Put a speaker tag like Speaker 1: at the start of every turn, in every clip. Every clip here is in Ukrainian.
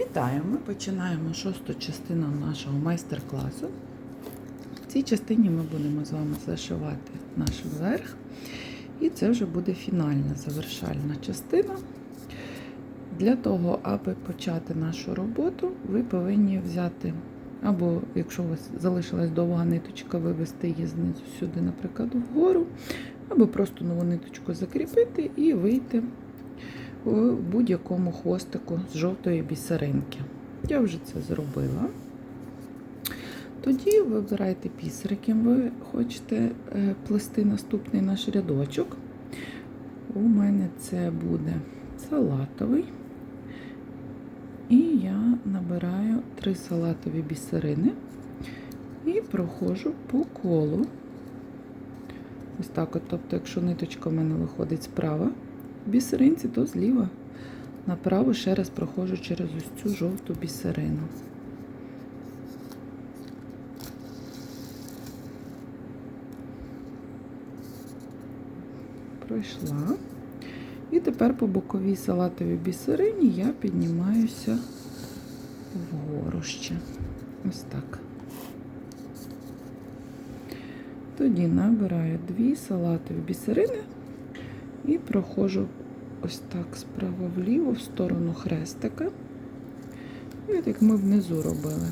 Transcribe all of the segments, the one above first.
Speaker 1: Вітаю! Ми починаємо шосту частину нашого майстер-класу. В цій частині ми будемо з вами зашивати наш верх. І це вже буде фінальна завершальна частина. Для того, аби почати нашу роботу, ви повинні взяти, або якщо у вас залишилась довга ниточка, вивести її знизу сюди, наприклад, вгору, або просто нову ниточку закріпити і вийти в будь-якому хвостику з жовтої бісеринки. Я вже це зробила. Тоді вибирайте пісер, яким ви хочете е, плести наступний наш рядочок. У мене це буде салатовий. І я набираю три салатові бісерини і проходжу по колу. Ось так от, тобто, якщо ниточка в мене виходить справа, бісеринці, то зліва направо ще раз проходжу через ось цю жовту бісерину. Пройшла. І тепер по боковій салатовій бісерині я піднімаюся вгору ще. Ось так. Тоді набираю дві салатові бісерини і проходжу ось так справа вліво в сторону хрестика. От як ми внизу робили.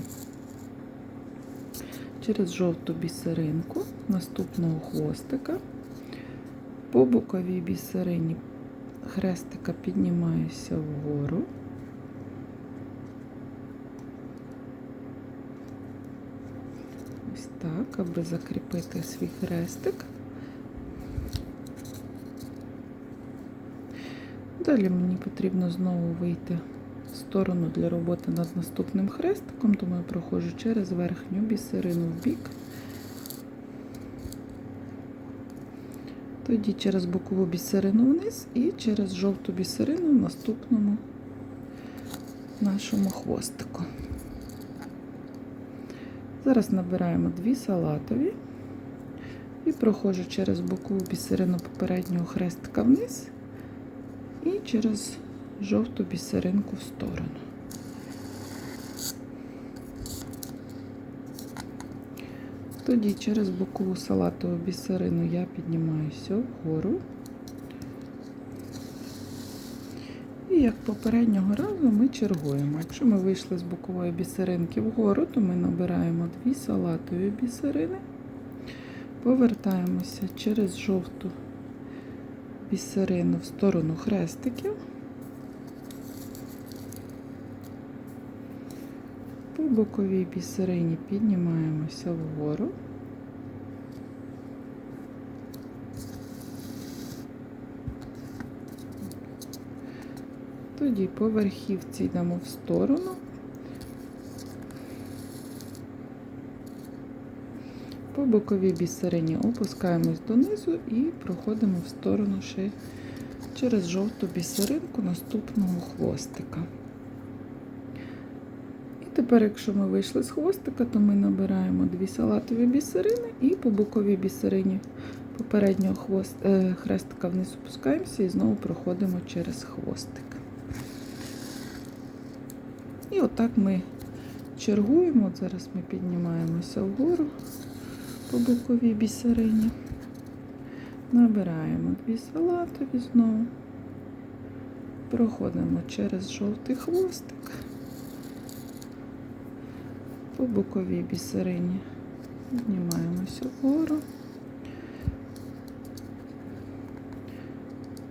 Speaker 1: Через жовту бісеринку наступного хвостика. По боковій бісерині хрестика піднімаюся вгору. Ось так, аби закріпити свій хрестик. Далі мені потрібно знову вийти в сторону для роботи над наступним хрестиком, тому я проходжу через верхню бісерину в бік. Тоді через бокову бісерину вниз і через жовту бісерину в наступному нашому хвостику. Зараз набираємо дві салатові і проходжу через бокову бісерину попереднього хрестика вниз і через жовту бісеринку в сторону. Тоді через бокову салатову бісерину я піднімаюся вгору. І як попереднього разу ми чергуємо. Якщо ми вийшли з бокової бісеринки вгору, то ми набираємо дві салатові бісерини, повертаємося через жовту бісерину в сторону хрестиків. По боковій бісерині піднімаємося вгору. Тоді по верхівці йдемо в сторону. По боковій бісерині опускаємось донизу і проходимо в сторону ще через жовту бісеринку наступного хвостика. І тепер, якщо ми вийшли з хвостика, то ми набираємо дві салатові бісерини і по боковій бісерині попереднього хвост, е, хрестика вниз опускаємося і знову проходимо через хвостик. І отак ми чергуємо. От зараз ми піднімаємося вгору по боковій бісерині. Набираємо дві салатові знову, проходимо через жовтий хвостик по боковій бісерині, піднімаємося вгору.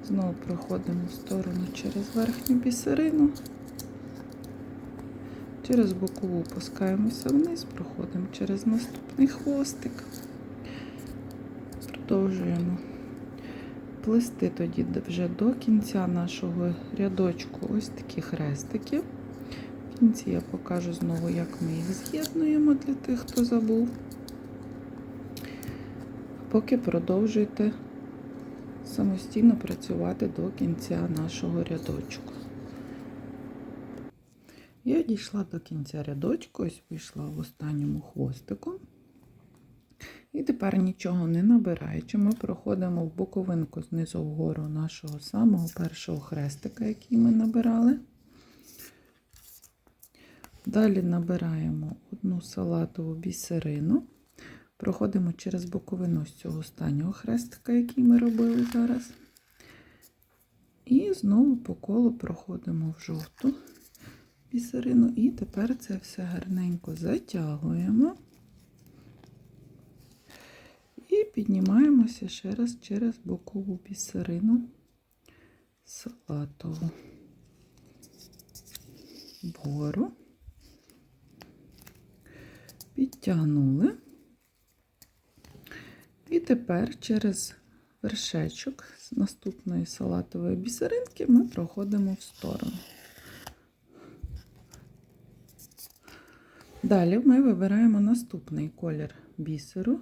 Speaker 1: Знову проходимо в сторону через верхню бісерину. Через бокову опускаємося вниз, проходимо через наступний хвостик. Продовжуємо плести тоді вже до кінця нашого рядочку ось такі хрестики. В кінці я покажу знову, як ми їх з'єднуємо для тих, хто забув. Поки продовжуйте самостійно працювати до кінця нашого рядочку. Я дійшла до кінця рядочку, ось вийшла в останньому хвостику. І тепер нічого не набираючи, ми проходимо в боковинку знизу вгору нашого самого першого хрестика, який ми набирали. Далі набираємо одну салатову бісерину, проходимо через боковину з цього останнього хрестика, який ми робили зараз. І знову по колу проходимо в жовту бісерину. І тепер це все гарненько затягуємо. І піднімаємося ще раз через бокову бісерину салатову вгору. Підтягнули. І тепер через вершечок з наступної салатової бісеринки ми проходимо в сторону. Далі ми вибираємо наступний колір бісеру,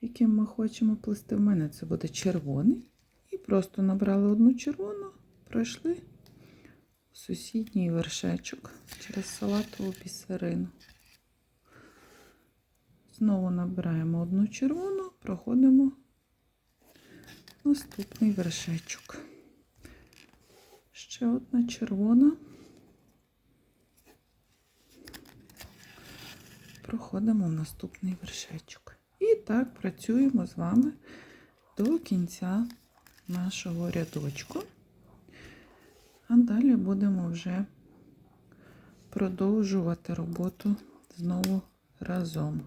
Speaker 1: яким ми хочемо плести. В мене це буде червоний. І просто набрали одну червону, пройшли в сусідній вершечок через салатову бісерину. Знову набираємо одну червону, проходимо наступний вершечок. Ще одна червона. Проходимо в наступний вершечок. І так працюємо з вами до кінця нашого рядочку. А далі будемо вже продовжувати роботу знову разом.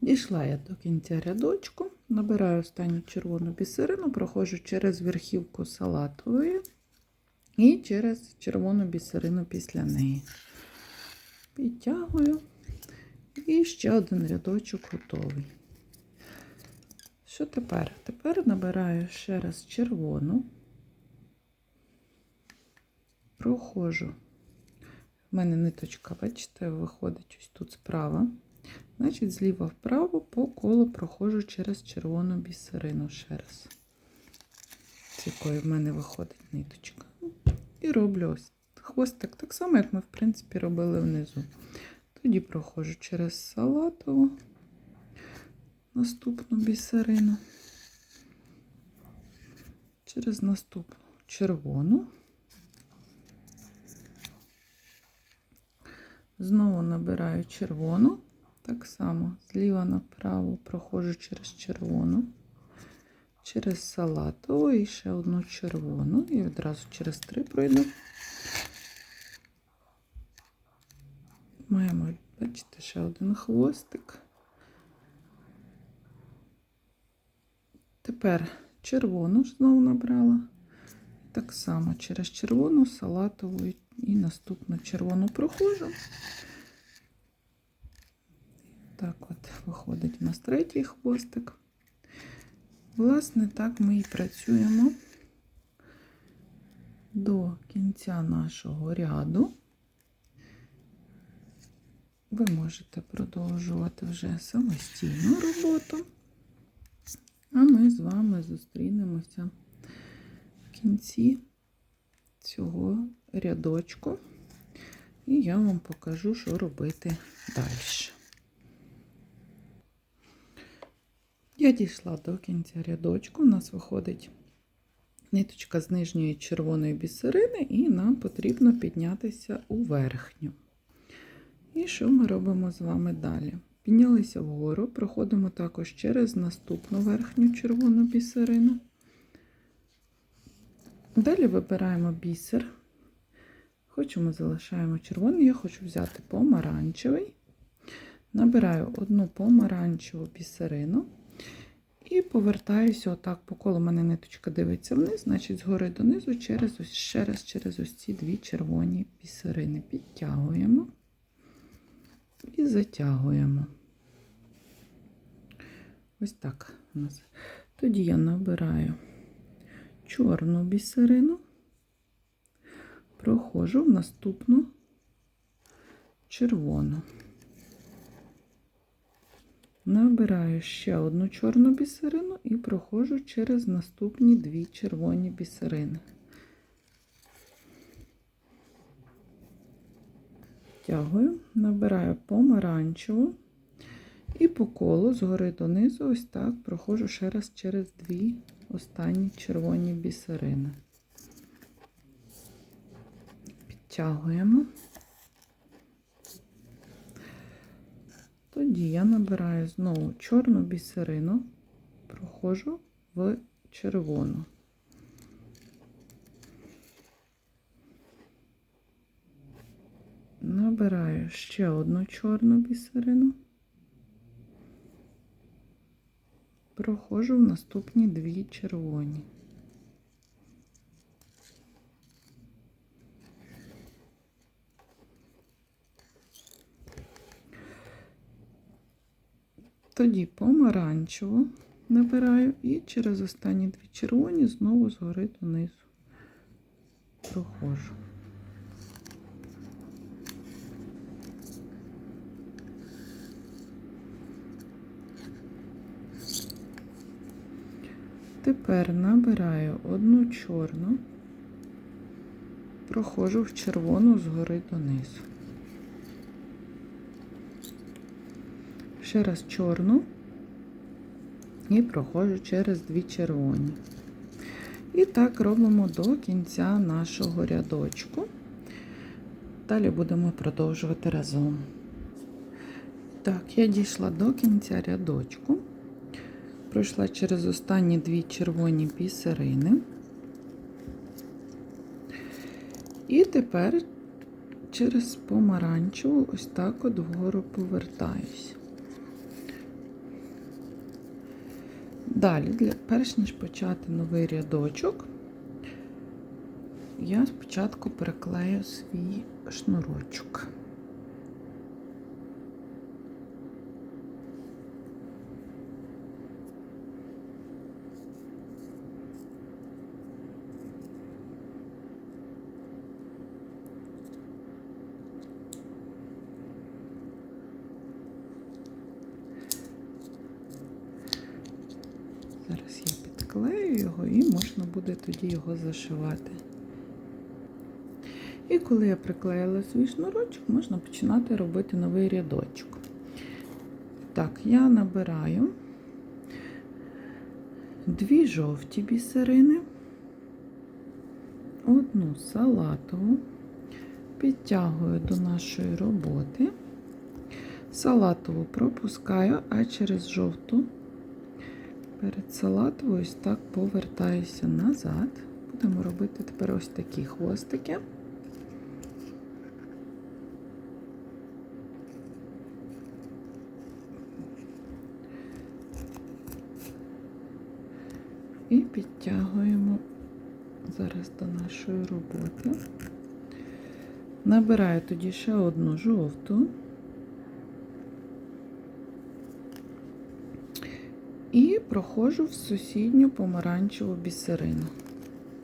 Speaker 1: Дійшла я до кінця рядочку, набираю останню червону бісерину, проходжу через верхівку салатової і через червону бісерину після неї. Підтягую. І ще один рядочок готовий. Що тепер? Тепер набираю ще раз червону, проходжу. У мене ниточка, бачите, виходить ось тут справа. Значить, зліва вправо по колу проходжу через червону бісерину ще раз, з якої в мене виходить ниточка. І роблю ось хвостик так само, як ми, в принципі, робили внизу. Тоді проходжу через салатову, наступну бісерину, через наступну червону. Знову набираю червону, так само зліва направо проходжу через червону, через салатову і ще одну червону, і одразу через три пройду. Маємо, бачите, ще один хвостик. Тепер червону знову набрала. Так само через червону, салатову і наступну червону проходжу. Так от виходить у нас третій хвостик. Власне, так ми і працюємо до кінця нашого ряду. Ви можете продовжувати вже самостійну роботу. А ми з вами зустрінемося в кінці цього рядочку, і я вам покажу, що робити далі. Я дійшла до кінця рядочку, у нас виходить ниточка з нижньої червоної бісерини, і нам потрібно піднятися у верхню. І що ми робимо з вами далі? Піднялися вгору, проходимо також через наступну верхню червону бісерину. Далі вибираємо бісер. Хочемо, залишаємо червоний, я хочу взяти помаранчевий. Набираю одну помаранчеву бісерину і повертаюся отак по колу. Мене ниточка дивиться вниз, значить, згори донизу, через ось, ще раз через ось ці дві червоні бісерини. Підтягуємо і затягуємо. Ось так у нас. Тоді я набираю чорну бісерину, проходжу в наступну червону. Набираю ще одну чорну бісерину і проходжу через наступні дві червоні бісерини. Тягую, набираю помаранчеву і по колу згори донизу, ось так проходжу ще раз через дві останні червоні бісерини. підтягуємо. Тоді я набираю знову чорну бісерину, проходжу в червону. Набираю ще одну чорну бісерину, проходжу в наступні дві червоні. Тоді помаранчеву набираю і через останні дві червоні знову згори донизу проходжу. Тепер набираю одну чорну, проходжу в червону згори донизу. Ще раз чорну і проходжу через дві червоні. І так робимо до кінця нашого рядочку. Далі будемо продовжувати разом. Так, я дійшла до кінця рядочку, пройшла через останні дві червоні бісерини. І тепер через помаранчеву ось так от вгору повертаюсь. Далі, для, перш ніж почати новий рядочок, я спочатку переклею свій шнурочок. Зараз я підклею його і можна буде тоді його зашивати. І коли я приклеїла свій шнурочок, можна починати робити новий рядочок. Так, я набираю дві жовті бісерини, одну салатову, підтягую до нашої роботи, салатову пропускаю, а через жовту перед салатовою ось так повертаюся назад. Будемо робити тепер ось такі хвостики. І підтягуємо зараз до нашої роботи. Набираю тоді ще одну жовту. І проходжу в сусідню помаранчеву бісерину.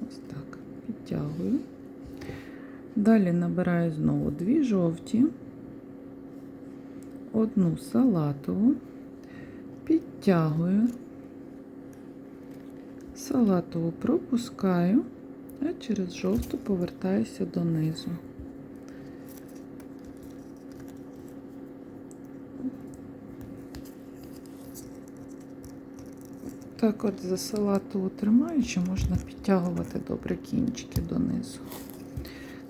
Speaker 1: Ось так, підтягую. Далі набираю знову дві жовті, одну салатову, підтягую, салатову пропускаю, а через жовту повертаюся донизу. Так от за салатову тримаючи, можна підтягувати добре кінчики донизу.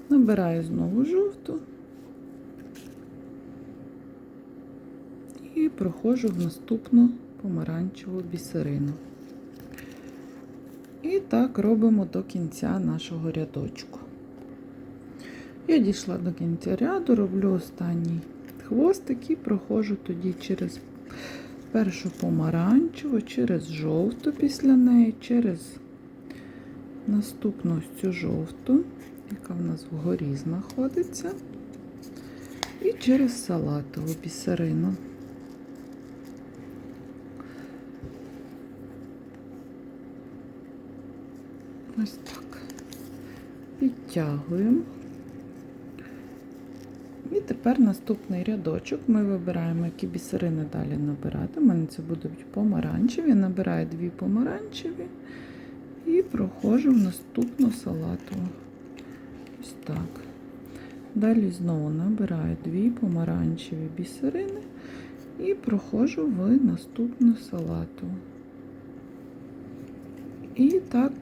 Speaker 1: Набираю знову жовту і проходжу в наступну помаранчеву бісерину. І так робимо до кінця нашого рядочку. Я дійшла до кінця ряду, роблю останній хвостик і проходжу тоді через першу помаранчеву, через жовту після неї, через наступну ось цю жовту, яка в нас вгорі знаходиться, і через салатову бісерину. Ось так. Підтягуємо. Тепер наступний рядочок. Ми вибираємо, які бісерини далі набирати. У мене це будуть помаранчеві. Набираю дві помаранчеві і проходжу в наступну салатову. Ось так. Далі знову набираю дві помаранчеві бісерини і проходжу в наступну салатову. І так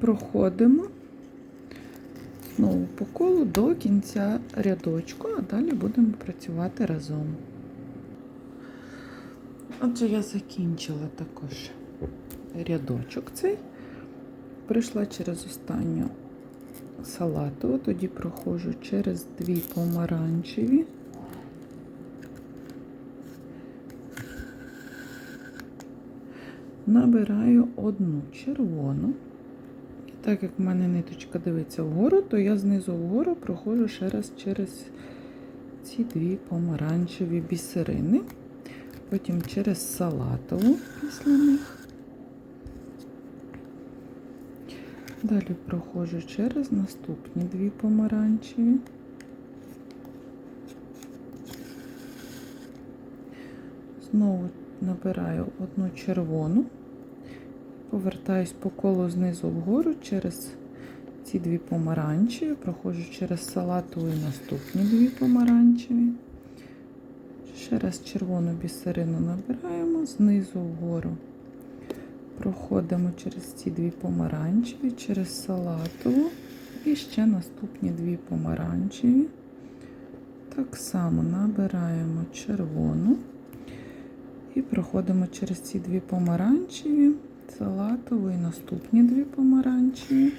Speaker 1: проходимо знову по колу до кінця рядочку, а далі будемо працювати разом. Отже, я закінчила також рядочок цей. Прийшла через останню салатову, тоді проходжу через дві помаранчеві. Набираю одну червону. Так як в мене ниточка дивиться вгору, то я знизу вгору проходжу ще раз через ці дві помаранчеві бісерини. Потім через салатову після них. Далі проходжу через наступні дві помаранчеві. Знову набираю одну червону, повертаюсь по колу знизу вгору через ці дві помаранчеві, проходжу через салатову і наступні дві помаранчеві. Ще раз червону бісерину набираємо знизу вгору. Проходимо через ці дві помаранчеві, через салатову і ще наступні дві помаранчеві. Так само набираємо червону і проходимо через ці дві помаранчеві, салатову і наступні дві помаранчеві.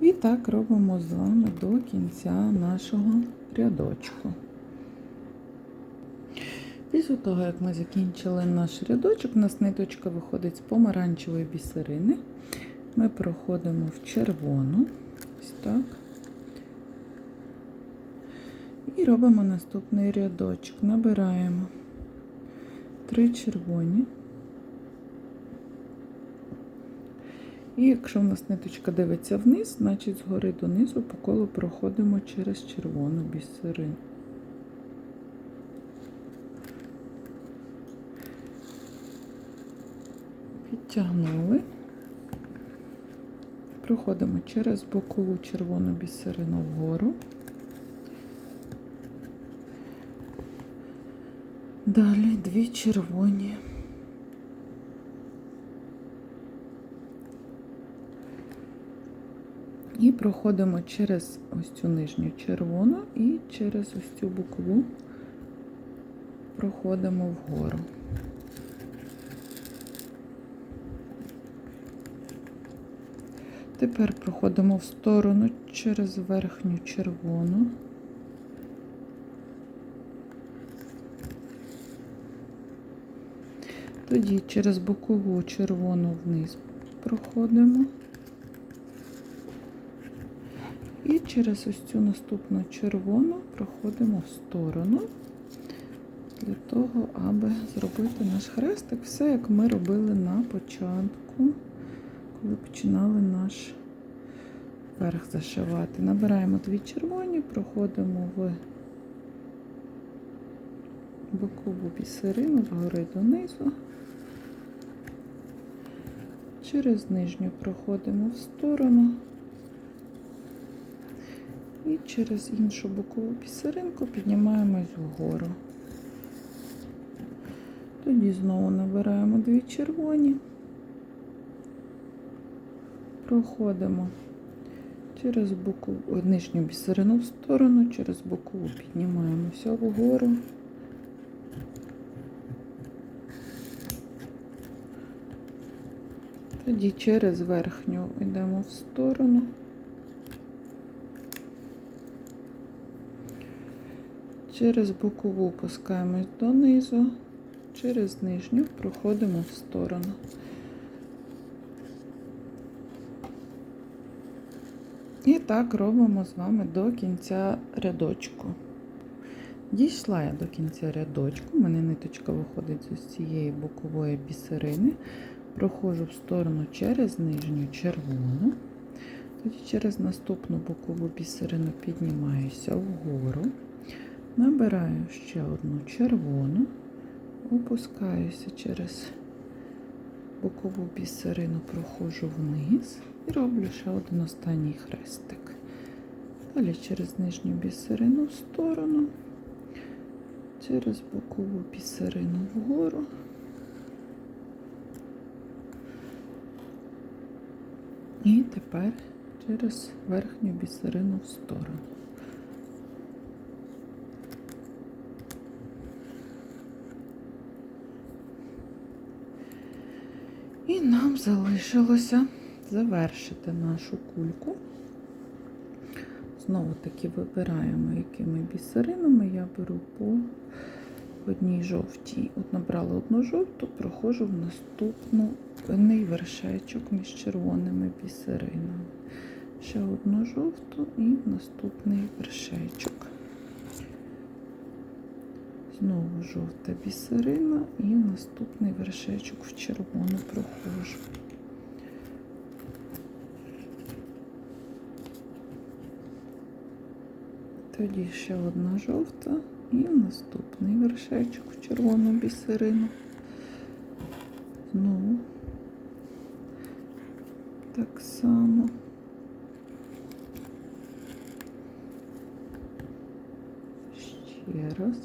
Speaker 1: І так робимо з вами до кінця нашого рядочку. Після того, як ми закінчили наш рядочок, у нас ниточка виходить з помаранчевої бісерини. Ми проходимо в червону, ось так. І робимо наступний рядочок. Набираємо три червоні. І якщо в нас ниточка дивиться вниз, значить згори донизу по колу проходимо через червону бісерину. Підтягнули. Проходимо через бокову червону бісерину вгору. Далі дві червоні. І проходимо через ось цю нижню червону і через ось цю бокову проходимо вгору. Тепер проходимо в сторону через верхню червону. Тоді через бокову червону вниз проходимо. І через ось цю наступну червону проходимо в сторону для того, аби зробити наш хрестик. Все, як ми робили на початку, коли починали наш верх зашивати. Набираємо дві червоні, проходимо в бокову бісерину згори донизу. Через нижню проходимо в сторону. І через іншу бокову бісеринку піднімаємось вгору. Тоді знову набираємо дві червоні, проходимо через бокову, нижню бісерину в сторону, через бокову піднімаємося вгору. Тоді через верхню йдемо в сторону. Через бокову опускаємось донизу, через нижню проходимо в сторону. І так робимо з вами до кінця рядочку. Дійшла я до кінця рядочку, у мене ниточка виходить з цієї бокової бісерини. Проходжу в сторону через нижню червону, тоді через наступну бокову бісерину піднімаюся вгору. Набираю ще одну червону, опускаюся через бокову бісерину, проходжу вниз і роблю ще один останній хрестик. Далі через нижню бісерину в сторону, через бокову бісерину вгору. І тепер через верхню бісерину в сторону. І нам залишилося завершити нашу кульку. Знову таки вибираємо, якими бісеринами я беру по одній жовтій. От набрала одну жовту, проходжу в наступний вершечок між червоними бісеринами. Ще одну жовту і наступний вершечок. Знову жовта бісерина і наступний вершечок в червону проходжу. Тоді ще одна жовта і наступний вершечок в червону бісерину. Знову так само. Ще раз.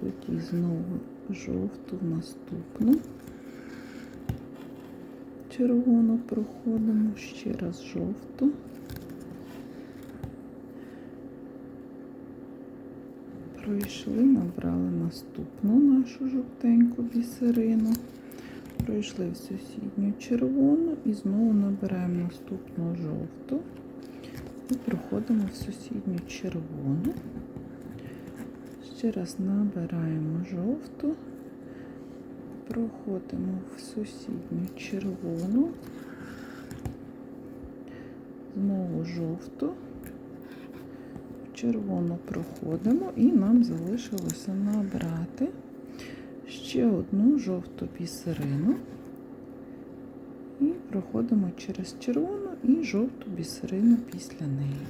Speaker 1: Тоді знову жовту наступну. Червону проходимо, ще раз жовту. Пройшли, набрали наступну нашу жовтеньку бісерину. Пройшли в сусідню червону і знову набираємо наступну жовту і проходимо в сусідню червону. Ще раз набираємо жовту, проходимо в сусідню червону, знову жовту, в червону проходимо і нам залишилося набрати ще одну жовту бісерину і проходимо через червону і жовту бісерину після неї.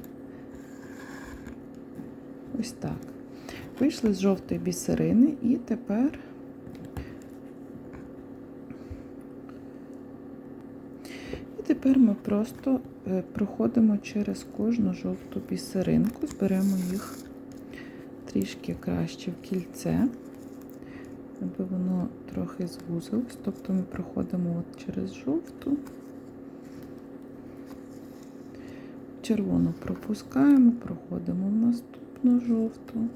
Speaker 1: Ось так. Вийшли з жовтої бісерини і тепер і тепер ми просто е, проходимо через кожну жовту бісеринку, зберемо їх трішки краще в кільце, аби воно трохи звузилось. Тобто ми проходимо от через жовту, червону пропускаємо, проходимо в наступну жовту.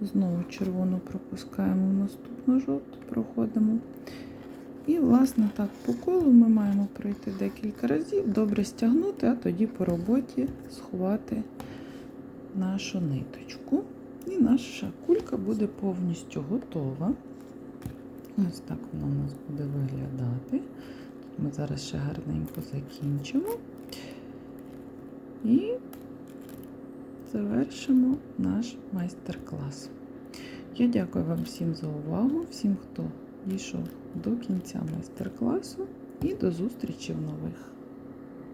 Speaker 1: Знову червону пропускаємо в наступну жовту, проходимо. І, власне, так, по колу ми маємо пройти декілька разів, добре стягнути, а тоді по роботі сховати нашу ниточку. І наша кулька буде повністю готова. Ось так вона у нас буде виглядати. Тут ми зараз ще гарненько закінчимо. І завершимо наш майстер-клас. Я дякую вам всім за увагу, всім, хто дійшов до кінця майстер-класу, і до зустрічі в нових.